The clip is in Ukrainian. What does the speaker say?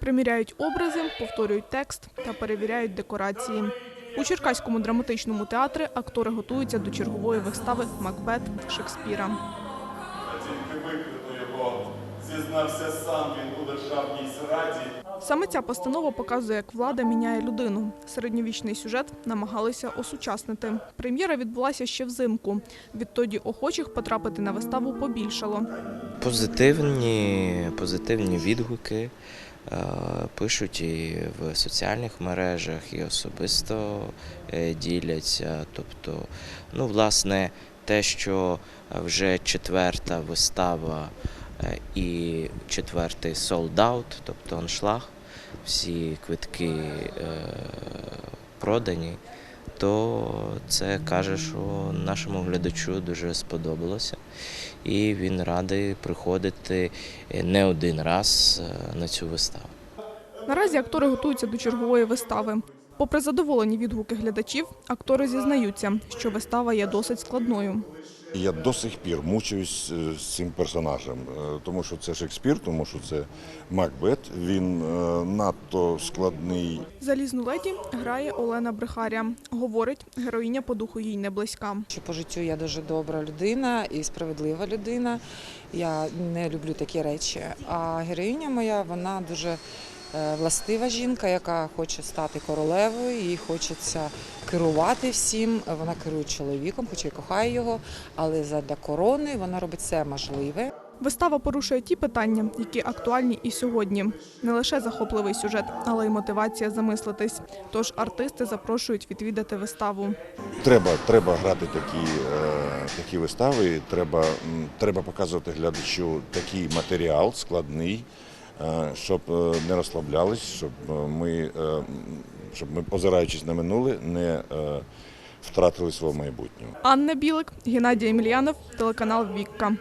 Приміряють образи, повторюють текст та перевіряють декорації. У Черкаському драматичному театрі актори готуються до чергової вистави Макбет Шекспіра. Зізнався сам він у державній зраді. Саме ця постанова показує, як влада міняє людину. Середньовічний сюжет намагалися осучаснити. Прем'єра відбулася ще взимку. Відтоді охочих потрапити на виставу побільшало. Позитивні, позитивні відгуки е, пишуть і в соціальних мережах, і особисто е, діляться. Тобто, ну, власне, те, що вже четверта вистава е, і четвертий солд-аут, тобто аншлаг, всі квитки е, продані, то це каже, що нашому глядачу дуже сподобалося і він радий приходити е, не один раз е, на цю виставу. Наразі актори готуються до чергової вистави. Попри задоволені відгуки глядачів, актори зізнаються, що вистава є досить складною. Я до сих пір мучуюсь е, з цим персонажем, е, тому що це Шекспір, тому що це Макбет. Він е, надто складний. Залізну леді грає Олена Брехаря. Говорить, героїня по духу їй не близька. Що по життю я дуже добра людина і справедлива людина. Я не люблю такі речі. А героїня моя вона дуже властива жінка, яка хоче стати королевою, їй хочеться керувати всім. Вона керує чоловіком, хоча й кохає його, але задля корони вона робить все можливе. Вистава порушує ті питання, які актуальні і сьогодні. Не лише захопливий сюжет, але й мотивація замислитись. Тож артисти запрошують відвідати виставу. Треба, треба грати такі, е, такі вистави. Треба, треба показувати глядачу такий матеріал складний, е, щоб е, не розслаблялись, щоб е, ми, е, щоб ми, озираючись на минуле, не е, втратили свого майбутнього. Анна Білик, Геннадій Емельянов, телеканал Вікка.